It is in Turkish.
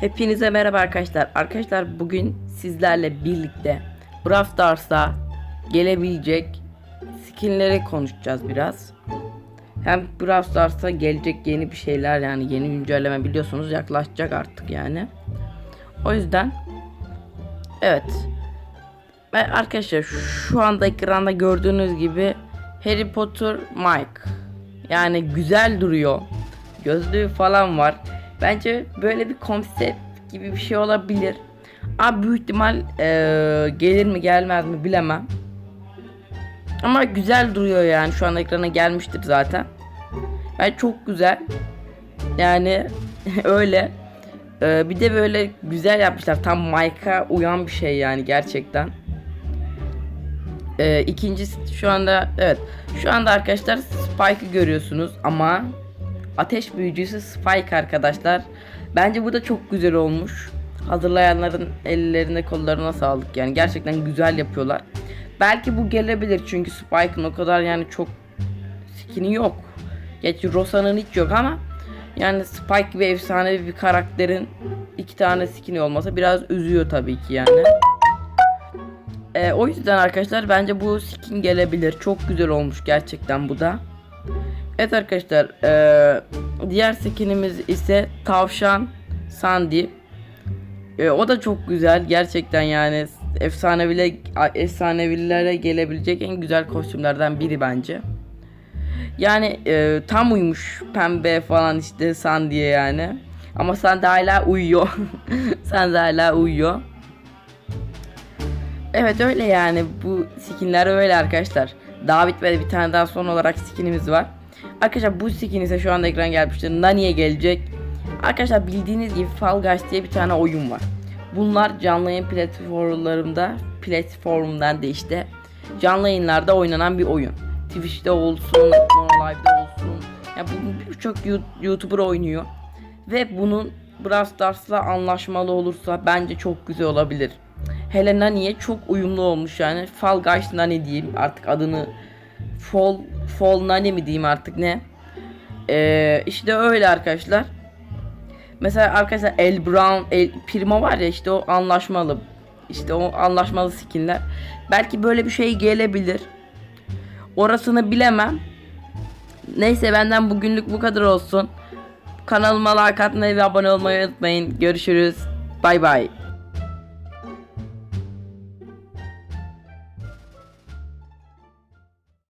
Hepinize merhaba arkadaşlar. Arkadaşlar bugün sizlerle birlikte Brawl Stars'a gelebilecek skinleri konuşacağız biraz. Hem Brawl Stars'a gelecek yeni bir şeyler yani yeni güncelleme biliyorsunuz yaklaşacak artık yani. O yüzden evet. Ve arkadaşlar şu anda ekranda gördüğünüz gibi Harry Potter Mike. Yani güzel duruyor. Gözlüğü falan var. Bence böyle bir konsept gibi bir şey olabilir. Ama büyük ihtimal eee, gelir mi gelmez mi bilemem. Ama güzel duruyor yani. Şu an ekrana gelmiştir zaten. Ben çok güzel. Yani öyle. Eee, bir de böyle güzel yapmışlar. Tam Mike'a uyan bir şey yani gerçekten. Ee, ikincisi şu anda evet şu anda arkadaşlar Spike'ı görüyorsunuz ama ateş büyücüsü Spike arkadaşlar. Bence bu da çok güzel olmuş. Hazırlayanların ellerine kollarına sağlık yani gerçekten güzel yapıyorlar. Belki bu gelebilir çünkü Spike'ın o kadar yani çok skin'i yok. Gerçi Rosa'nın hiç yok ama yani Spike gibi efsanevi bir karakterin iki tane skin'i olmasa biraz üzüyor tabii ki yani. Ee, o yüzden arkadaşlar bence bu skin gelebilir. Çok güzel olmuş gerçekten bu da. Evet arkadaşlar ee, diğer skinimiz ise tavşan Sandy. Ee, o da çok güzel gerçekten yani efsanevile efsanevilere gelebilecek en güzel kostümlerden biri bence. Yani ee, tam uymuş pembe falan işte Sandy'ye yani. Ama Sandy hala uyuyor. Sandy hala uyuyor. Evet öyle yani bu skinler öyle arkadaşlar. Daha bitmedi bir tane daha son olarak skinimiz var. Arkadaşlar bu skin ise şu anda ekran gelmiştir. Nani'ye gelecek. Arkadaşlar bildiğiniz gibi Fall Guys diye bir tane oyun var. Bunlar canlı yayın platformlarında platformdan da işte canlı yayınlarda oynanan bir oyun. Twitch'te olsun, Live'de olsun. Ya bu birçok YouTuber oynuyor. Ve bunun Brawl Stars'la anlaşmalı olursa bence çok güzel olabilir. Hele Nani'ye çok uyumlu olmuş yani. Fall Guys Nani diyeyim artık adını Fall, Fall Nani mi diyeyim artık ne. Ee, işte öyle arkadaşlar. Mesela arkadaşlar El Brown, El Primo var ya işte o anlaşmalı. İşte o anlaşmalı skinler. Belki böyle bir şey gelebilir. Orasını bilemem. Neyse benden bugünlük bu kadar olsun. Kanalıma like atmayı ve abone olmayı unutmayın. Görüşürüz. Bay bay.